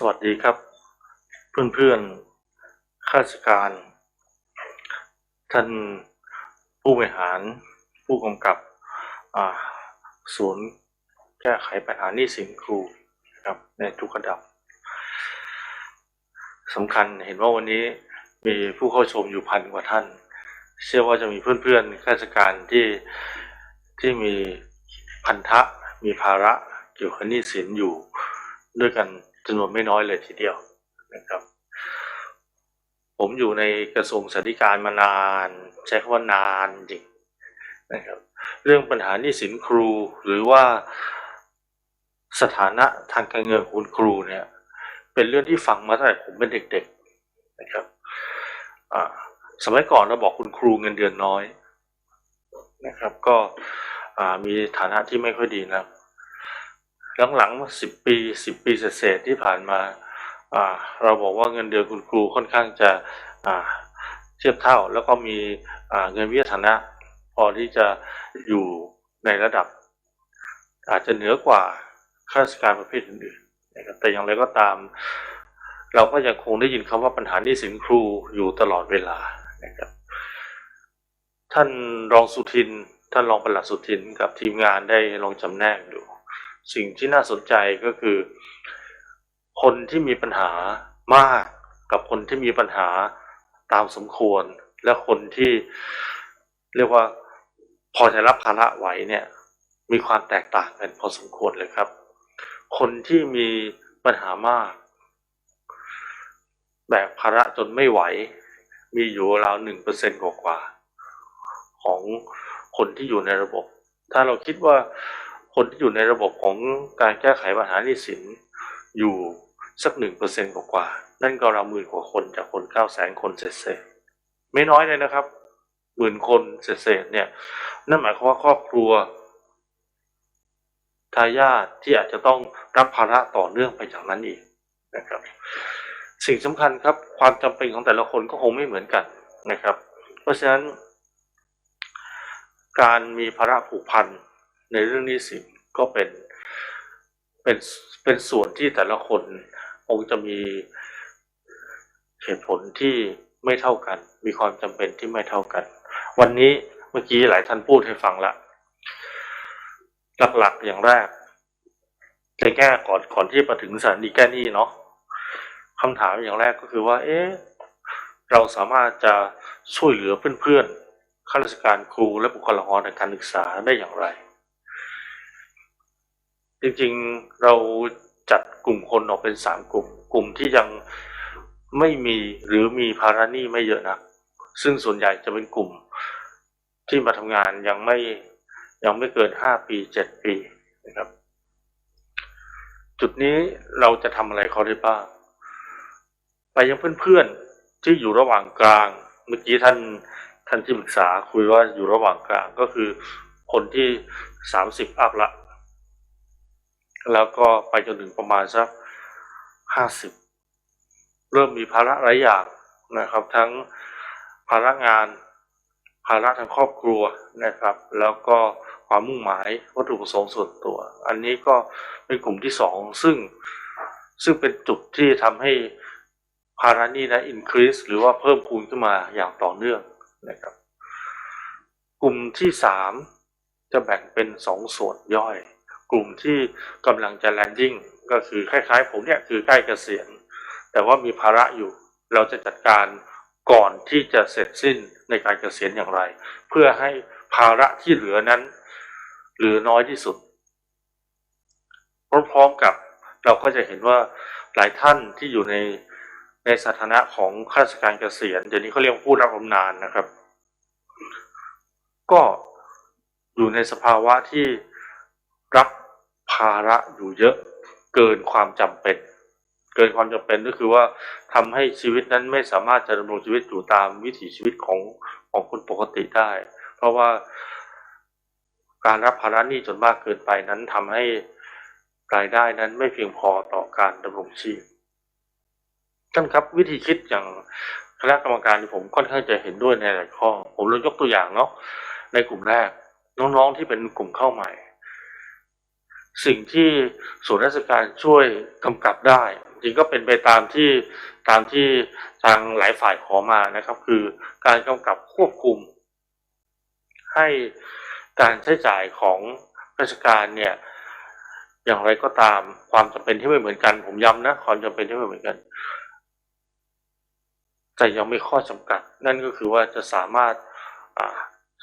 สวัสดีครับ เพื่อนๆข้าราชการ ท่านผู้บริหาร ผู้กำกับศูนย์แก้ไขปัญหาหนี้สินครูนะครับในทุกระดับสำคัญเห็นว่าวันนี้มีผู้เข้าชมอยู่พันกว่าท่าน เชื่อว่าจะมีเพื่อนๆข้าราชการที่ที่มีพันธะมีภาระเกี่ยวกับหนี้สินอยู่ด้วยกัน จำนวนไม่น้อยเลยทีเดียวนะครับ ผมอยู่ในกระทรวงสาธการมานาน ใช้คำว่านานจริงนะครับเรื่องปัญหาหนี้สินครูหรือว่าสถานะทางการเงินของคุณครูเนี่ย เป็นเรื่องที่ฟังมาตั้งแต่ผมเป็นเด็กๆนะครับสมัยก่อนเราบอกคุณครูเงินเดือนน้อยนะครับ ก็มีฐานะที่ไม่ค่อยดีนะ หลังๆสิบปีสิบปีเศษที่ผ่านมาเราบอกว่าเงินเดือนคุณครูค่อนข้างจะเทียบเท่า แล้วก็มีเงินวิทยาฐานะ พอที่จะอยู่ในระดับ อาจจะเหนือกว่าข้าราชการประเภทอื่นๆนะครับแต่อย่างไรก็ตาม เราก็ยังคงได้ยินคำว่าปัญหาหนี้สินครูอยู่ตลอดเวลานะครับท่านรองสุทินท่านรองปลัดสุทินกับทีมงานได้ลองจำแนกดู สิ่งที่น่าสนใจก็คือ คนที่มีปัญหามากกับคนที่มีปัญหาตามสมควร และคนที่เรียกว่าพอจะรับภาระไหวเนี่ย มีความแตกต่างกันพอสมควรเลยครับ คนที่มีปัญหามาก แบกภาระจนไม่ไหว มีอยู่ราวหนึ่งเปอร์เซ็นต์กว่าของคนที่อยู่ในระบบ ถ้าเราคิดว่า คนที่อยู่ในระบบของการแก้ไขปัญหาหนี้สินอยู่สักหนึ่งเปอร์เซ็นต์กว่า นั่นก็ราวหมื่นกว่าคนจากคนเก้าแสนคนเศษๆไม่น้อยเลยนะครับหมื่นคนเศษๆเนี่ย นั่นหมายความว่าครอบครัวทายาทที่อาจจะต้องรับภาระต่อเนื่องไปจากนั้นอีกนะครับ สิ่งสำคัญครับความจำเป็นของแต่ละคนก็คงไม่เหมือนกันนะครับ เพราะฉะนั้น การมีภาระผูกพัน ในเรื่องนี้สินก็เป็นเป็นเป็นส่วนที่แต่ละคนคงจะมีเหตุผลที่ไม่เท่ากัน มีความจำเป็นที่ไม่เท่ากัน วันนี้เมื่อกี้หลายท่านพูดให้ฟังละหลักๆอย่างแรกจะแก้ก่อนก่อนที่มาถึงสถานีแก้หนี้เนาะคำถามอย่างแรกก็คือว่า เอ๊ะเราสามารถจะช่วยเหลือเพื่อนๆข้าราชการครูและบุคลากรทางการศึกษาได้อย่างไร จริงๆเราจัดกลุ่มคนออกเป็นสามกลุ่ม กลุ่มที่ยังไม่มีหรือมีภาระหนี้ไม่เยอะนะซึ่งส่วนใหญ่จะเป็นกลุ่มที่มาทำงานยังไม่ยังไม่เกินห้าปีเจ็ดปีนะครับ จุดนี้เราจะทำอะไรเขาได้บ้างไปยังเพื่อนๆที่อยู่ระหว่างกลาง เมื่อกี้ท่านท่านที่ปรึกษาคุยว่าอยู่ระหว่างกลางก็คือคนที่สามสิบอัพละ แล้วก็ไปจนถึงประมาณสักห้าสิบเริ่มมีภาระหลายอย่างนะครับ ทั้งภาระงาน ภาระทางครอบครัวนะครับ แล้วก็ความมุ่งหมายวัตถุประสงค์ส่วนตัว อันนี้ก็เป็นกลุ่มที่สองซึ่งซึ่งเป็นจุดที่ทำให้ภาระนี้นั้น increase หรือว่าเพิ่มพูนขึ้นมาอย่างต่อเนื่องนะครับ กลุ่มที่สามจะแบ่งเป็นสองส่วนย่อย กลุ่มที่กำลังจะ landing ก็คือคล้ายๆ ผมเนี่ยคือใกล้เกษียณแต่ว่ามีภาระอยู่ เราจะจัดการก่อนที่จะเสร็จสิ้นในการเกษียณอย่างไร เพื่อให้ภาระที่เหลือนั้นเหลือน้อยที่สุด พร้อมๆกับเราก็จะเห็นว่าหลายท่านที่อยู่ในในสถานะของข้าราชการเกษียณเดี๋ยวนี้เขาเรียกว่าผู้รับบำนาญนะครับ ก็อยู่ในสภาวะที่รับาระอยู่เยอะเกินความจำเป็น เกินความจำเป็นก็คือว่าทำให้ชีวิตนั้นไม่สามารถจะดำรงชีวิตอยู่ตามวิถีชีวิตของของคนปกติได้ เพราะว่าการรับภาระหนี้จนมากเกินไปนั้นทำให้รายได้นั้นไม่เพียงพอต่อการดำรงชีพท่านครับวิธีคิดอย่างคณะกรรมการที่ผมค่อนข้างจะเห็นด้วยในหลายข้อ ผมเลยยกตัวอย่างเนาะในกลุ่มแรก น้องๆที่เป็นกลุ่มเข้าใหม่ สิ่งที่ส่วนราชการช่วยกำกับได้ จริงก็เป็นไปตามที่ตามที่ทางหลายฝ่ายขอมานะครับ คือการกำกับควบคุม ให้การใช้จ่ายของราชการเนี่ยอย่างไรก็ตามความจำเป็นที่ไม่เหมือนกัน ผมย้ำนะความจำเป็นที่ไม่เหมือนกัน แต่ยังมีข้อจำกัด นั่นก็คือว่าจะสามารถ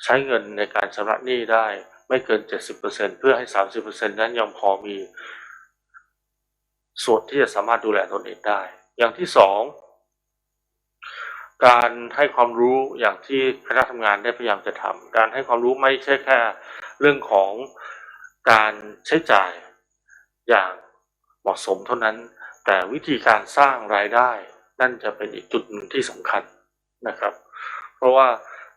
ใช้เงินในการชำระหนี้ได้ ไม่เกิน 70%เพื่อให้ 30%นั้นยังพอมีส่วนที่จะสามารถดูแลตนเองได้ อย่างที่สองการให้ความรู้อย่างที่คณะทำงานได้พยายามจะทำการให้ความรู้ไม่ใช่แค่เรื่องของการใช้จ่ายอย่างเหมาะสมเท่านั้น แต่วิธีการสร้างรายได้ นั่นจะเป็นอีกจุดหนึ่งที่สำคัญนะครับ เพราะว่า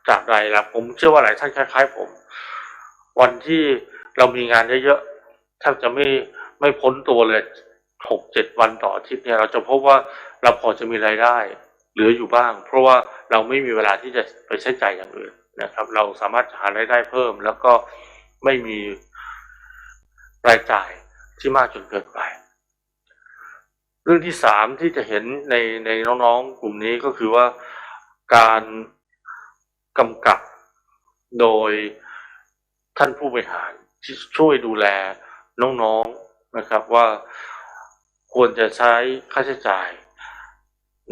จากรายรับผมเชื่อว่าหลายท่านคล้ายๆผม วันที่เรามีงานเยอะๆแทบจะไม่ไม่พ้นตัวเลยหกเจ็ดวันต่ออาทิตย์เนี่ยเราจะพบว่าเราพอจะมีรายได้ เหลืออยู่บ้าง เพราะว่าเราไม่มีเวลาที่จะไปใช้จ่ายอย่างอื่นนะครับ เราสามารถหารายได้เพิ่ม แล้วก็ไม่มีรายจ่ายที่มากจนเกินไป เรื่องที่สามที่จะเห็นในในน้องๆกลุ่มนี้ก็คือว่าการกำกับโดย ท่านผู้บริหารที่ช่วยดูแลน้องๆนะครับว่าควรจะใช้ค่าใช้จ่าย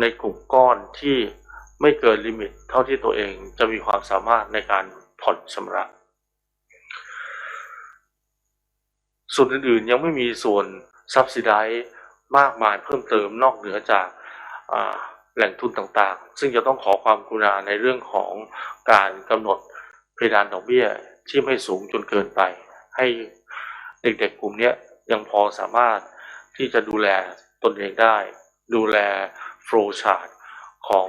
ในกลุ่มก้อนที่ไม่เกินลิมิต เท่าที่ตัวเองจะมีความสามารถในการผ่อนชำระ ส่วนอื่นๆยังไม่มีส่วนซับซิไดมากมายเพิ่มเติมนอกเหนือจากแหล่งทุนต่างๆ ซึ่งจะต้องขอความกรุณาในเรื่องของการกำหนดเพดานดอกเบี้ย ที่ไม่สูงจนเกินไป ให้เด็กๆกลุ่มนี้ยังพอสามารถที่จะดูแลตนเองได้ ดูแลโฟลชาร์ตของ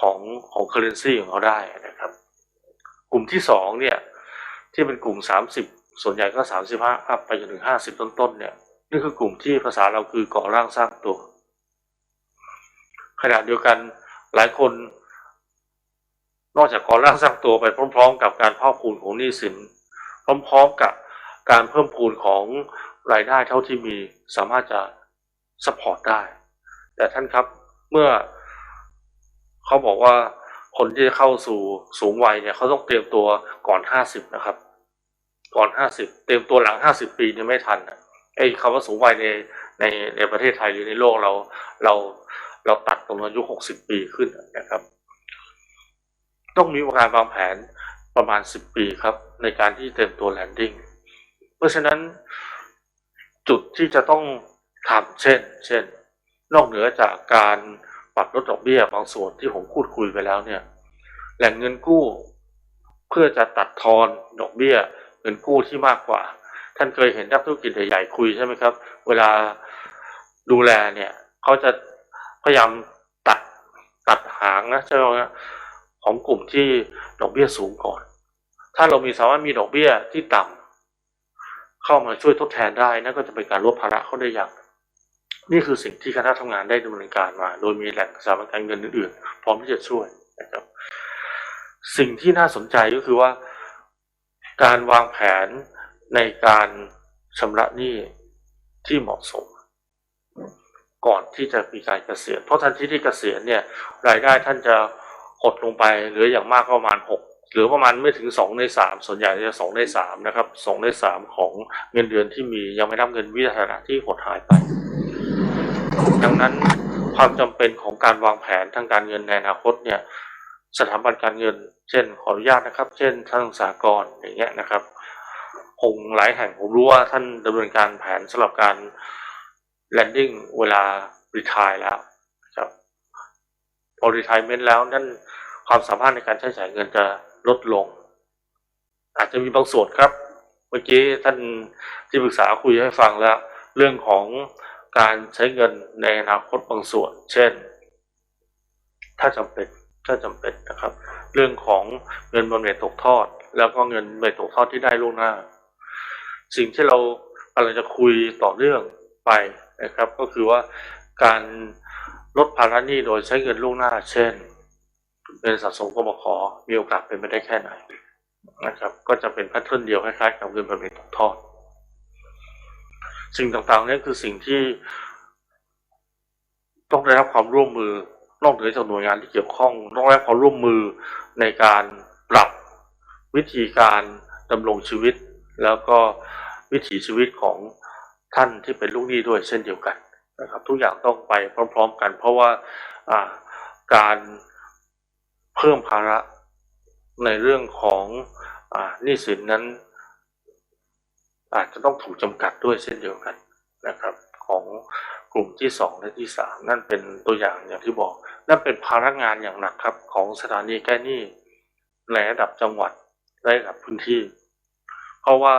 ของของ currency ของเขาได้นะครับ กลุ่มที่สองเนี่ยที่เป็นกลุ่ม 30 ส่วนใหญ่ก็ 35อัพไปจนถึง 50 ต้นๆเนี่ยนี่คือกลุ่มที่ภาษาเราคือก่อร่างสร้างตัว ขณะเดียวกันหลายคน นอกจากก่อร่างสร้างตัวไปพร้อม ๆ กับการเพิ่มพูนของหนี้สิน พร้อมๆกับการเพิ่มพูนของรายได้เท่าที่มีสามารถจะสปอร์ตได้ แต่ท่านครับเมื่อเขาบอกว่าคนที่จะเข้าสู่สูงวัยเนี่ยเขาต้องเตรียมตัวก่อนห้าสิบนะครับ ก่อนห้าสิบเตรียมตัวหลังห้าสิบปีเนี่ยไม่ทันไอ้คำว่าสูงวัยในในในประเทศไทยหรือในโลกเราเราเราตัดตรงอายุหกสิบปีขึ้นนะครับ ต้องมีการวางแผนประมาณสิบปีครับ ในการที่เตรียมตัวแลนดิ้งเพราะฉะนั้นจุดที่จะต้องทำเช่น เช่น นอกเหนือจากการปรับลดดอกเบี้ยบางส่วนที่ผมพูดคุยไปแล้วเนี่ย แหล่งเงินกู้เพื่อจะตัดทอนดอกเบี้ยเงินกู้ที่มากกว่า ท่านเคยเห็นนักธุรกิจใหญ่ๆคุยใช่ไหมครับ เวลาดูแลเนี่ยเขาจะพยายามตัดตัดหางนะใช่ไหมครับ ของกลุ่มที่ดอกเบี้ยสูงก่อน ถ้าเรามีสามารถมีดอกเบี้ยที่ต่ำเข้ามาช่วยทดแทนได้นั่นก็จะเป็นการลดภาระเขาได้อย่าง นี่คือสิ่งที่คณะทำงานได้ดำเนินการมา โดยมีแหล่งสถาบันการเงินอื่นๆ พร้อมที่จะช่วยนะครับสิ่งที่น่าสนใจก็คือว่า การวางแผนในการชำระหนี้ที่เหมาะสม ก่อนที่จะมีการเกษียณเพราะทันทีที่เกษียณเนี่ยรายได้ท่านจะ หดลงไปเหลืออย่างมากก็ประมาณหกหรือประมาณไม่ถึงสองในสามส่วนใหญ่จะสองในสามนะครับสองในสามของเงินเดือนที่มียังไม่นับเงินวิทยาที่หดหายไป ดังนั้นความจำเป็นของการวางแผนทางการเงินในอนาคตเนี่ยสถาบันการเงิน เช่นขออนุญาตนะครับ เช่นทางสากลอย่างเงี้ยนะครับคงหลายแห่งผมรู้ว่าท่านดำเนินการแผนสำหรับการ landing เวลา retire แล้ว พอ retirement แล้วนั่นความสามารถในการใช้จ่ายเงินจะลดลง อาจจะมีบางส่วนครับ เมื่อกี้ท่านที่ปรึกษาคุยให้ฟังแล้ว เรื่องของการใช้เงินในอนาคตบางส่วน เช่น ถ้าจำเป็นถ้าจำเป็นนะครับ เรื่องของเงินบำเหน็จตกทอด แล้วก็เงินบำเหน็จตกทอดที่ได้ล่วงหน้า สิ่งที่เรากำลังจะคุยต่อเนื่องไปนะครับ ก็คือว่าการ ลดภาระหนี้โดยใช้เงินล่วงหน้า เช่นเงินสะสมกบขมีโอกาสเป็นไปได้แค่ไหนนะครับ ก็จะเป็นแพทเทิร์นเดียวคล้ายๆกับเงินบำเหน็จตกทอด สิ่งต่างๆนี้คือสิ่งที่ต้องได้รับความร่วมมือนอกเหนือจากหน่วยงานที่เกี่ยวข้องต้องได้รับความร่วมมือในการปรับวิธีการดำรงชีวิต แล้วก็วิถีชีวิตของท่านที่เป็นลูกหนี้ด้วยเช่นเดียวกัน นะครับทุกอย่างต้องไปพร้อม ๆ กัน เพราะว่าการเพิ่มภาระในเรื่องของอาหนี้สินนั้น อาจจะต้องถูกจำกัดด้วยเช่นเดียวกันนะครับของกลุ่มที่สองและที่สามนั่นเป็นตัวอย่างอย่างที่บอก นั่นเป็นภาระงานอย่างหนักครับ ของสถานีแก้หนี้ในระดับจังหวัดและระดับพื้นที่ เพราะว่า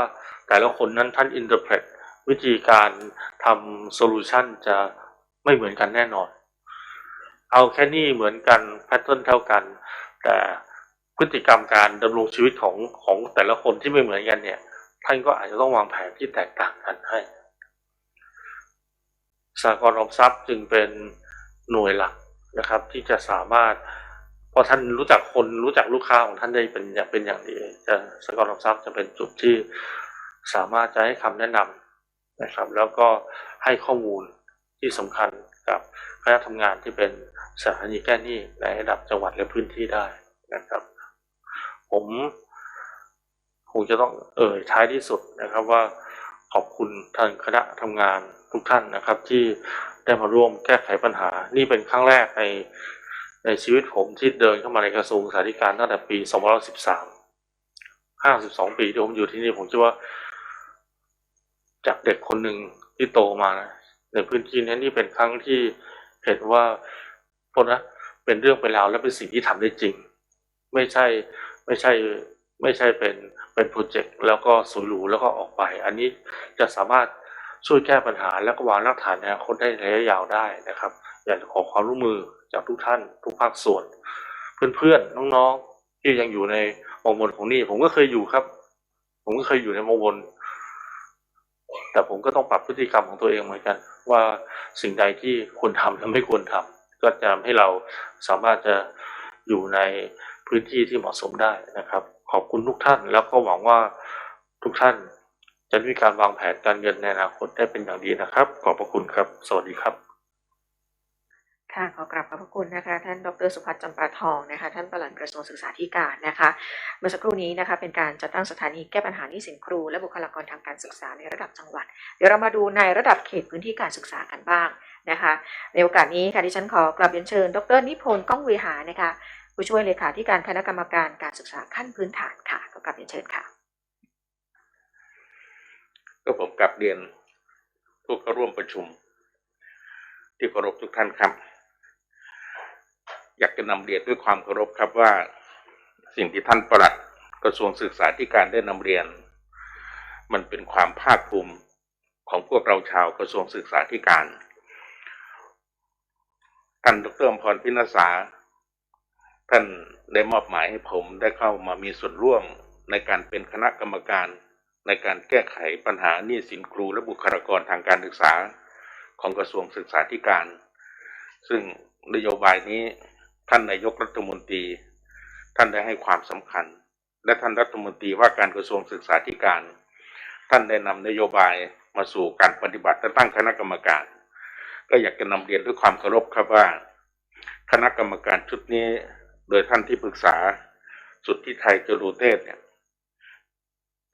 แต่ละคนนั้นท่านอินเตอร์เพรต วิธีการทำโซลูชันจะไม่เหมือนกันแน่นอน เอาแค่นี้เหมือนกันแพทเทิร์นเท่ากัน แต่พฤติกรรมการดำรงชีวิตของของแต่ละคนที่ไม่เหมือนกันเนี่ย ท่านก็อาจจะต้องวางแผนที่แตกต่างกันให้สากลออมทรัพย์จึงเป็นหน่วยหลักนะครับ ที่จะสามารถพราะท่านรู้จักคนรู้จักลูกค้าของท่านได้เป็นอย่างเป็นอย่างดีจะสากลออมทรัพย์จะเป็นจุดที่สามารถจะให้คำแนะนำ นะครับ แล้วก็ให้ข้อมูลที่สำคัญกับคณะทำงานที่เป็นสถานีแก้หนี้ในระดับจังหวัดและพื้นที่ได้นะครับ ผมคงจะต้องเอ่ยท้ายที่สุดนะครับว่าขอบคุณทางคณะทำงานทุกท่านนะครับ ที่ได้มาร่วมแก้ไขปัญหา นี่เป็นครั้งแรกในในชีวิตผมที่เดินเข้ามาในกระทรวงสาธารณสุขตั้งแต่ปี 2513 52 ปีที่ผมอยู่ที่นี่ผมคิดว่า จากเด็กคนหนึ่งที่โตมานะในพื้นที่นี้นี่เป็นครั้งที่เห็นว่าพวกนะเป็นเรื่องเป็นราวและเป็นสิ่งที่ทำได้จริง ไม่ใช่ไม่ใช่ไม่ใช่เป็นเป็นโปรเจกต์แล้วก็สวยหรูแล้วก็ออกไป อันนี้จะสามารถช่วยแก้ปัญหาและก็วางรากฐานในอนาคตได้ระยะยาวได้นะครับ อยากจะขอความร่วมมือจากทุกท่าน ทุกภาคส่วน เพื่อนๆน้องๆที่ยังอยู่ในวงวนของนี่ผมก็เคยอยู่ครับ ผมก็เคยอยู่ในวงวน แต่ผมก็ต้องปรับพฤติกรรมของตัวเองเหมือนกัน ว่าสิ่งใดที่ควรทำและไม่ควรทำก็จะทำให้เราสามารถจะอยู่ในพื้นที่ที่เหมาะสมได้นะครับ ขอบคุณทุกท่านแล้วก็หวังว่าทุกท่านจะมีการวางแผนการเงินในอนาคตได้เป็นอย่างดีนะครับ ขอบพระคุณครับ สวัสดีครับ ค่ะขอกราบขอบพระคุณนะคะท่านดรสุพัฒน์จำปาทองนะคะท่านปลัดกระทรวงศึกษาธิการนะคะเมื่อสักครู่นี้นะคะเป็นการจัดตั้งสถานีแก้ปัญหาหนี้สินครู และบุคลากรทางการศึกษาในระดับจังหวัด เดี๋ยวเรามาดูในระดับเขตพื้นที่การศึกษากันบ้างนะคะในโอกาสนี้ค่ะที่ฉันขอกราบเรียนเชิญ ดรนิพนธ์ก้องเวหานะคะผู้ช่วยเลขาธิการคณะกรรมการการศึกษาขั้นพื้นฐานค่ะก็กราบเรียนเชิญค่ะก็ผมกลับเรียนผู้เข้าร่วมประชุม ที่เคารพทุกท่านครับ อยากจะนำเรียนด้วยความเคารพครับว่าสิ่งที่ท่านประหลัดกระทรวงศึกษาธิการได้นำเรียน มันเป็นความภาคภูมิของพวกเราชาวกระทรวงศึกษาธิการท่านดรอมพรพินาศาท่านได้มอบหมายให้ผมได้เข้ามามีส่วนร่วมในการเป็นคณะกรรมการในการแก้ไขปัญหาหนี้สินครูและบุคลากรทางการศึกษาของกระทรวงศึกษาธิการ ซึ่งนโยบายนี้ ท่านนายกรัฐมนตรี ท่านได้ให้ความสำคัญ และท่านรัฐมนตรีว่าการกระทรวงศึกษาธิการ ท่านได้นำนโยบายมาสู่การปฏิบัติและตั้งคณะกรรมการ ก็อยากจะนำเรียนด้วยความเคารพครับว่า คณะกรรมการชุดนี้โดยท่านที่ปรึกษาสุดที่ไทยจรูเทศเนี่ย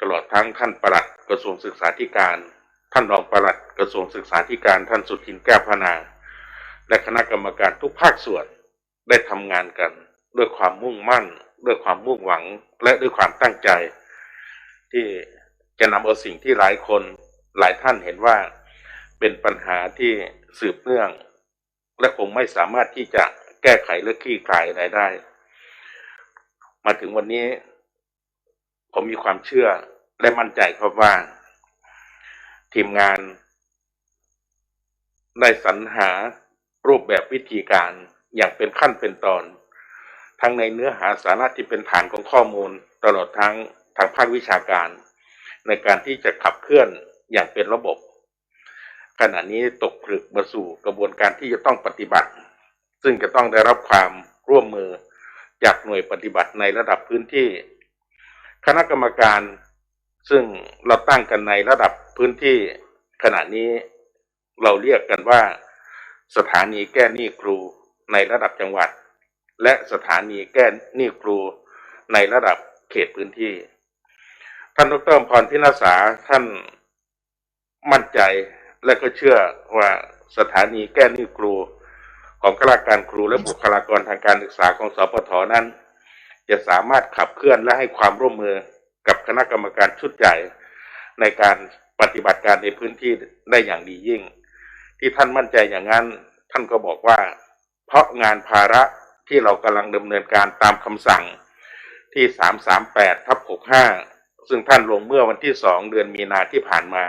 ตลอดทั้งท่านประหลัดกระทรวงศึกษาธิการ ท่านรองประหลัดกระทรวงศึกษาธิการท่านสุทินแก้วพนา และคณะกรรมการทุกภาคส่วน ได้ทำงานกัน ด้วยความมุ่งมั่น ด้วยความมุ่งหวังและด้วยความตั้งใจ ที่จะนำเอาสิ่งที่หลายคนหลายท่านเห็นว่าเป็นปัญหาที่สืบเนื่อง และคงไม่สามารถที่จะแก้ไขและคลี่คลายอะไรได้ มาถึงวันนี้ ผมมีความเชื่อและมั่นใจครับว่า ทีมงาน ได้สรรหารูปแบบวิธีการ อย่างเป็นขั้นเป็นตอน ทั้งในเนื้อหาสาระที่เป็นฐานของข้อมูล ตลอดทั้งทางภาควิชาการ ในการที่จะขับเคลื่อนอย่างเป็นระบบ ขณะนี้ตกผลึกมาสู่กระบวนการที่จะต้องปฏิบัติ ซึ่งจะต้องได้รับความร่วมมือจากหน่วยปฏิบัติในระดับพื้นที่ คณะกรรมการซึ่งเราตั้งกันในระดับพื้นที่ขณะนี้เราเรียกกันว่า สถานีแก้หนี้ครู ในระดับจังหวัด และสถานีแก้หนี้ครูในระดับเขตพื้นที่ ท่านดรพรพินาศาท่านมั่นใจและก็เชื่อว่าสถานีแก้หนี้ครู ของข้าราชการครูและบุคลากรทางการศึกษาของสปทนั้น จะสามารถขับเคลื่อนและให้ความร่วมมือกับคณะกรรมการชุดใหญ่ในการปฏิบัติการในพื้นที่ได้อย่างดียิ่ง ที่ท่านมั่นใจอย่างนั้น ท่านก็บอกว่า เพราะงานภาระที่เรากำลังดำเนินการตามคำสั่งที่ 338ทับ65 ซึ่งท่านลงเมื่อวันที่ 2 เดือนมีนาที่ผ่านมา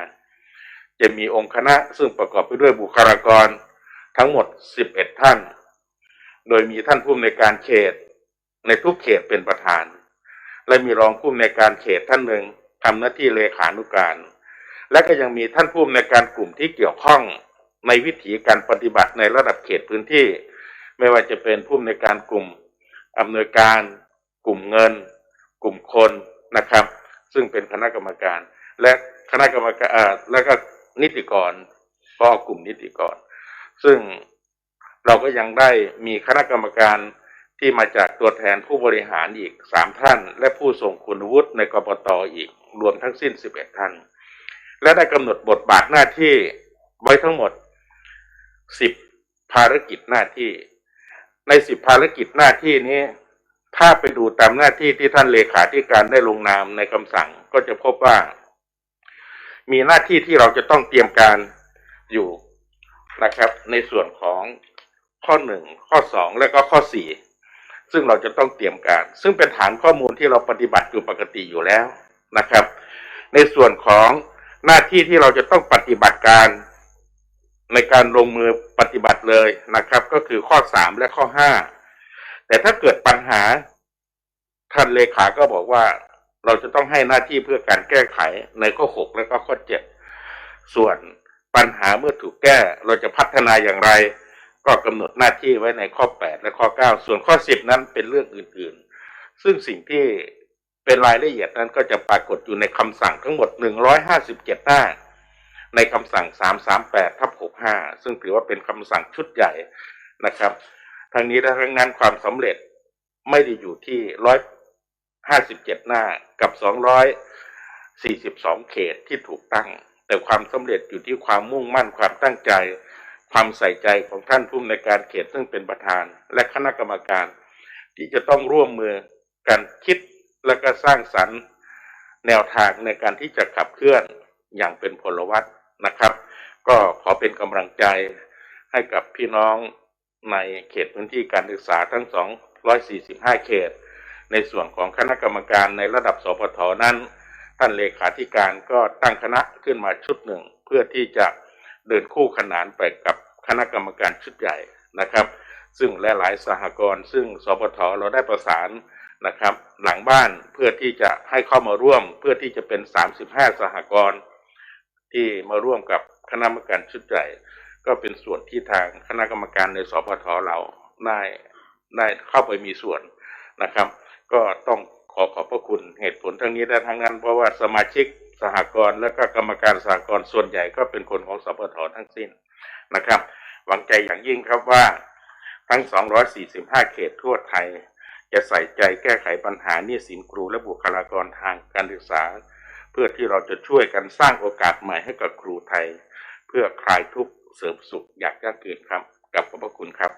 จะมีองค์คณะซึ่งประกอบไปด้วยบุคลากรทั้งหมด 11 ท่าน โดยมีท่านผู้อำนวยการเขต ในทุกเขตเป็นประธาน และมีรองผู้อำนวยการเขตท่านหนึ่งทำหน้าที่เลขานุการ และก็ยังมีท่านผู้อำนวยการกลุ่มที่เกี่ยวข้องในวิถีการปฏิบัติในระดับเขตพื้นที่ ไม่ว่าจะเป็นผู้อำนวยการกลุ่มอำนวยการกลุ่มเงิน กลุ่มคนนะครับ ซึ่งเป็นคณะกรรมการ และคณะกรรมการแล้วก็นิติกรก็กลุ่มนิติกร ซึ่งเราก็ยังได้มีคณะกรรมการที่มาจากตัวแทนผู้บริหารอีกสามท่าน และผู้ทรงคุณวุฒิในกปตออีกรวมทั้งสิ้น11ท่าน และได้กำหนดบทบาทหน้าที่ไว้ทั้งหมด10ภารกิจหน้าที่ ใน10ภารกิจหน้าที่นี้ ถ้าไปดูตามหน้าที่ที่ท่านเลขาธิการได้ลงนามในคำสั่งก็จะพบว่า มีหน้าที่ที่เราจะต้องเตรียมการอยู่นะครับ ในส่วนของข้อหนึ่งข้อสองและก็ข้อสี่ซึ่งเราจะต้องเตรียมการ ซึ่งเป็นฐานข้อมูลที่เราปฏิบัติอยู่ปกติอยู่แล้วนะครับ ในส่วนของหน้าที่ที่เราจะต้องปฏิบัติการ ในการลงมือปฏิบัติเลยนะครับ ก็คือข้อสามและข้อห้าแต่ถ้าเกิดปัญหาท่านเลขาก็บอกว่าเราจะต้องให้หน้าที่เพื่อการแก้ไขในข้อหกและก็ข้อเจ็ดส่วนปัญหาเมื่อถูกแก้เราจะพัฒนาอย่างไร ก็กำหนดหน้าที่ไว้ในข้อ8และข้อ9ส่วนข้อ10นั้นเป็นเรื่องอื่นๆ ซึ่งสิ่งที่เป็นรายละเอียดนั้นก็จะปรากฏอยู่ในคำสั่งทั้งหมด 157 หน้า ในคำสั่ง 338ทับ65 ซึ่งถือว่าเป็นคำสั่งชุดใหญ่นะครับ ทั้งนี้และทั้งนั้นความสำเร็จไม่ได้อยู่ที่ 157 หน้ากับ 242 เขตที่ถูกตั้ง แต่ความสำเร็จอยู่ที่ความมุ่งมั่นความตั้งใจ ความใส่ใจของท่านผู้อำนการเขตซึ่งเป็นประธาน และคณะกรรมการ ที่จะต้องร่วมมือกันคิดและก็สร้างสรรค์แนวทางในการที่จะขับเคลื่อนอย่างเป็นพลวัต นะครับ ก็ขอเป็นกำลังใจให้กับพี่น้องในเขตพื้นที่การศึกษาทั้ง 245 เขต ในส่วนของคณะกรรมการในระดับสพทนั้น ท่านเลขาธิการก็ตั้งคณะขึ้นมาชุดหนึ่ง เพื่อที่จะเดินคู่ขนานไปกับคณะกรรมการชุดใหญ่นะครับ ซึ่งหลายๆสหกรณ์ซึ่งสปทเราได้ประสานนะครับ หลังบ้านเพื่อที่จะให้เข้ามาร่วม เพื่อที่จะเป็น 35 สหกรณ์ ที่มาร่วมกับคณะกรรมการชุดใหญ่ก็เป็นส่วนที่ทางคณะกรรมการในสพทเราได้ได้เข้าไปมีส่วนนะครับ ก็ต้องขอขอบพระคุณเหตุผลทั้งนี้และทั้งนั้น เพราะว่าสมาชิกสหกรณ์และก็กรรมการสหกรณ์ส่วนใหญ่ก็เป็นคนของสปททั้งสิ้นนะครับ หวังใจอย่างยิ่งครับว่าทั้ง 245 เขตทั่วไทย จะใส่ใจแก้ไขปัญหาหนี้สินครูและบุคลากรทางการศึกษา เพื่อที่เราจะช่วยกันสร้างโอกาสใหม่ให้กับครูไทย เพื่อคลายทุกข์เสริมสุขอยากยั่งยืนครับกับขอบพระคุณครับ